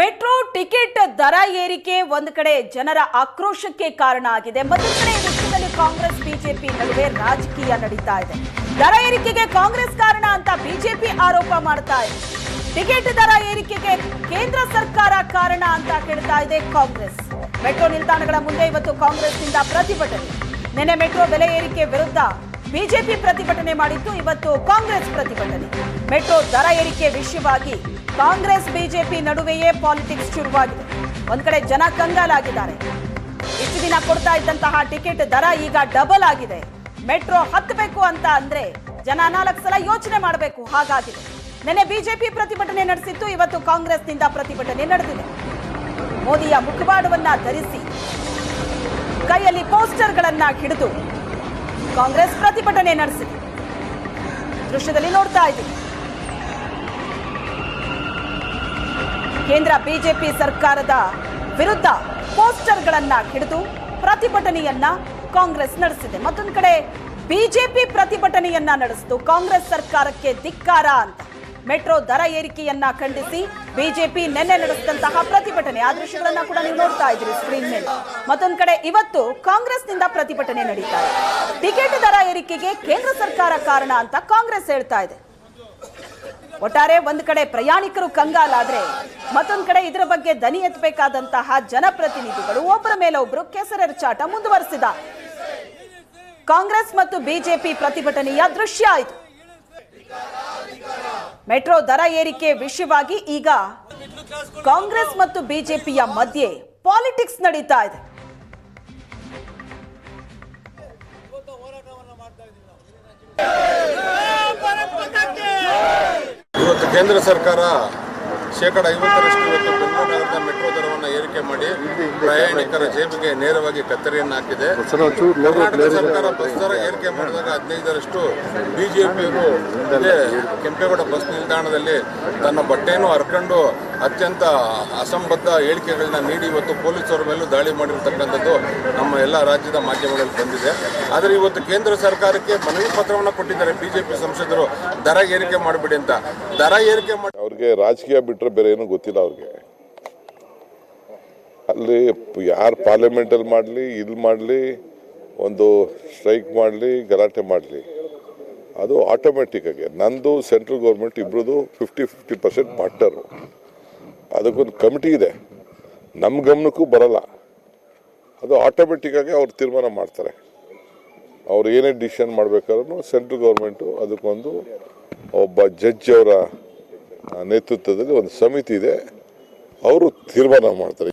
Metro ticket ದರ ಏರಿಕೆ ಒಂದು ಕಡೆ ಜನರ ಆಕ್ರೋಶಕ್ಕೆ ಕಾರಣ ಆಗಿದೆ. ಮತ್ತೊಂದು ಕಡೆ ಈ ವಿಷಯದಲ್ಲಿ ಕಾಂಗ್ರೆಸ್, ಬಿಜೆಪಿ ನಡುವೆ ರಾಜಕೀಯ ನಡೀತಾ ಇದೆ. ದರ ಏರಿಕೆಗೆ ಕಾಂಗ್ರೆಸ್ ಕಾರಣ ಅಂತ ಬಿಜೆಪಿ ಆರೋಪ ಮಾಡ್ತಾ ಇದೆ. ಟಿಕೆಟ್ ದರ ಏರಿಕೆಗೆ ಕೇಂದ್ರ ಸರ್ಕಾರ ಕಾರಣ ಅಂತ ಕೇಳ್ತಾ ಇದೆ ಕಾಂಗ್ರೆಸ್. ಮೆಟ್ರೋ ನಿಲ್ದಾಣಗಳ ಮುಂದೆ ಇವತ್ತು ಕಾಂಗ್ರೆಸ್ನಿಂದ ಪ್ರತಿಭಟನೆ. ನಿನ್ನೆ ಮೆಟ್ರೋ ಬೆಲೆ ಏರಿಕೆ ವಿರುದ್ಧ ಬಿಜೆಪಿ ಪ್ರತಿಭಟನೆ ಮಾಡಿದ್ದು ಇವತ್ತು ಕಾಂಗ್ರೆಸ್ ಪ್ರತಿಭಟನೆ. ಮೆಟ್ರೋ ದರ ಏರಿಕೆ ವಿಷಯವಾಗಿ ಕಾಂಗ್ರೆಸ್, ಬಿಜೆಪಿ ನಡುವೆಯೇ ಪಾಲಿಟಿಕ್ಸ್ ಶುರುವಾಗಿದೆ. ಒಂದ್ ಕಡೆ ಜನ ಕಂಗಾಲಾಗಿದ್ದಾರೆ. ಇಷ್ಟು ದಿನ ಕೊಡ್ತಾ ಇದ್ದಂತಹ ಟಿಕೆಟ್ ದರ ಈಗ ಡಬಲ್ ಆಗಿದೆ. ಮೆಟ್ರೋ ಹತ್ತಬೇಕು ಅಂತ ಅಂದ್ರೆ ಜನ ನಾಲ್ಕು ಸಲ ಯೋಚನೆ ಮಾಡಬೇಕು. ಹಾಗಾಗಿದೆ. ನಿನ್ನೆ ಬಿಜೆಪಿ ಪ್ರತಿಭಟನೆ ನಡೆಸಿತ್ತು. ಇವತ್ತು ಕಾಂಗ್ರೆಸ್ನಿಂದ ಪ್ರತಿಭಟನೆ ನಡೆದಿದೆ. ಮೋದಿಯ ಮುಖವಾಡವನ್ನ ಧರಿಸಿ ಕೈಯಲ್ಲಿ ಪೋಸ್ಟರ್ಗಳನ್ನ ಹಿಡಿದು ಕಾಂಗ್ರೆಸ್ ಪ್ರತಿಭಟನೆ ನಡೆಸಿದೆ. ದೃಶ್ಯದಲ್ಲಿ ನೋಡ್ತಾ ಇದ್ದೀವಿ. ಕೇಂದ್ರ ಬಿಜೆಪಿ ಸರ್ಕಾರದ ವಿರುದ್ಧ ಪೋಸ್ಟರ್ಗಳನ್ನ ಹಿಡಿದು ಪ್ರತಿಭಟನೆಯನ್ನ ಕಾಂಗ್ರೆಸ್ ನಡೆಸಿದೆ. ಮತ್ತೊಂದು ಕಡೆ ಬಿಜೆಪಿ ಪ್ರತಿಭಟನೆಯನ್ನ ನಡೆಸಿತು ಕಾಂಗ್ರೆಸ್ ಸರ್ಕಾರಕ್ಕೆ ಧಿಕ್ಕಾರ ಅಂತ. ಮೆಟ್ರೋ ದರ ಏರಿಕೆಯನ್ನ ಖಂಡಿಸಿ ಬಿಜೆಪಿ ನಿನ್ನೆ ನಡೆಸಿದಂತಹ ಪ್ರತಿಭಟನೆ. ಆ ದೃಶ್ಯಗಳನ್ನ ಕೂಡ ನೀವು ನೋಡ್ತಾ ಇದ್ದೀರಿ ಸ್ಕ್ರೀನ್ ಮೇಲೆ. ಮತ್ತೊಂದು ಕಡೆ ಇವತ್ತು ಕಾಂಗ್ರೆಸ್ನಿಂದ ಪ್ರತಿಭಟನೆ ನಡೀತಾ ಇದೆ. ಟಿಕೆಟ್ ದರ ಏರಿಕೆಗೆ ಕೇಂದ್ರ ಸರ್ಕಾರ ಕಾರಣ ಅಂತ ಕಾಂಗ್ರೆಸ್ ಹೇಳ್ತಾ ಇದೆ. ಒಟ್ಟಾರೆ ಒಂದ್ ಕಡೆ ಪ್ರಯಾಣಿಕರು ಕಂಗಾಲಾದ್ರೆ, ಮತ್ತೊಂದ್ ಕಡೆ ಇದರ ಬಗ್ಗೆ ದನಿ ಎತ್ತಬೇಕಾದಂತಹ ಜನಪ್ರತಿನಿಧಿಗಳು ಒಬ್ಬರ ಮೇಲೆ ಒಬ್ಬರು ಕೆಸರೆರಚಾಟ ಮುಂದುವರೆಸಿದ. ಕಾಂಗ್ರೆಸ್ ಮತ್ತು ಬಿಜೆಪಿ ಪ್ರತಿಭಟನೆಯ ದೃಶ್ಯ ಆಯಿತು ಮೆಟ್ರೋ ದರ ಏರಿಕೆ ವಿಷಯವಾಗಿ ಈಗ ಕಾಂಗ್ರೆಸ್ ಮತ್ತು ಬಿಜೆಪಿಯ ಮಧ್ಯೆ ಪಾಲಿಟಿಕ್ಸ್ ನಡೀತಾ ಇದೆ. ಕೇಂದ್ರ ಸರ್ಕಾರ ಶೇಕಡ ಐವತ್ತರಷ್ಟು ಇವತ್ತು ಬೆಂಗಳೂರು ನಗರದ ಮೆಟ್ರೋ ಏರಿಕೆ ಮಾಡಿ ಪ್ರಯಾಣಿಕರ ಜೇಬಿಗೆ ನೇರವಾಗಿ ಕತ್ತರಿಯನ್ನು ಹಾಕಿದೆ. ಕರ್ನಾಟಕ ಸರ್ಕಾರ ಬಸ್ ದರ ಏರಿಕೆ ಮಾಡಿದಾಗ ಹದಿನೈದರಷ್ಟು ಬಿಜೆಪಿಯವರು ಕೆಂಪೇಗೌಡ ಬಸ್ ನಿಲ್ದಾಣದಲ್ಲಿ ತನ್ನ ಬಟ್ಟೆಯನ್ನು ಹರ್ಕೊಂಡು ಅತ್ಯಂತ ಅಸಂಬದ್ಧ ಹೇಳಿಕೆಗಳನ್ನ ನೀಡಿ ಇವತ್ತು ಪೊಲೀಸರ ಮೇಲೂ ದಾಳಿ ಮಾಡಿರ್ತಕ್ಕಂಥದ್ದು ನಮ್ಮ ಎಲ್ಲ ರಾಜ್ಯದ ಮಾಧ್ಯಮಗಳಲ್ಲಿ ಬಂದಿದೆ. ಆದರೆ ಇವತ್ತು ಕೇಂದ್ರ ಸರ್ಕಾರಕ್ಕೆ ಮನವಿ ಪತ್ರವನ್ನು ಕೊಟ್ಟಿದ್ದಾರೆ ಬಿಜೆಪಿ ಸಂಸದರು. ದರ ಏರಿಕೆ ಮಾಡಿಬಿಡಿ ಅಂತ. ದರ ಏರಿಕೆ ಮಾಡಿ ಅವ್ರಿಗೆ ರಾಜಕೀಯ ಬಿಟ್ಟರೆ ಬೇರೆ ಏನೂ ಗೊತ್ತಿಲ್ಲ ಅವ್ರಿಗೆ. ಅಲ್ಲಿ ಯಾರು ಪಾರ್ಲಿಮೆಂಟಲ್ಲಿ ಮಾಡಲಿ ಇಲ್ಲಿ ಮಾಡಲಿ, ಒಂದು ಸ್ಟ್ರೈಕ್ ಮಾಡಲಿ, ಗಲಾಟೆ ಮಾಡಲಿ, ಅದು ಆಟೋಮೆಟಿಕ್ ಆಗಿ. ನಂದು ಸೆಂಟ್ರಲ್ ಗೌರ್ಮೆಂಟ್ ಇಬ್ಬರದು ಫಿಫ್ಟಿ ಫಿಫ್ಟಿ ಪರ್ಸೆಂಟ್ ಪಾರ್ಟ್ನರು ಅದಕ್ಕೊಂದು ಕಮಿಟಿ ಇದೆ. ನಮ್ಮ ಗಮನಕ್ಕೂ ಬರಲ್ಲ. ಅದು ಆಟೋಮೆಟಿಕ್ಕಾಗಿ ಅವ್ರು ತೀರ್ಮಾನ ಮಾಡ್ತಾರೆ. ಅವ್ರು ಏನೇ ಡಿಸಿಷನ್ ಮಾಡಬೇಕಾದ್ರೂ ಸೆಂಟ್ರಲ್ ಗೌರ್ಮೆಂಟು ಅದಕ್ಕೊಂದು ಒಬ್ಬ ಜಡ್ಜ್ ಅವರ ನೇತೃತ್ವದಲ್ಲಿ ಒಂದು ಸಮಿತಿ ಇದೆ. ಅವರು ತೀರ್ಮಾನ ಮಾಡ್ತಾರೆ.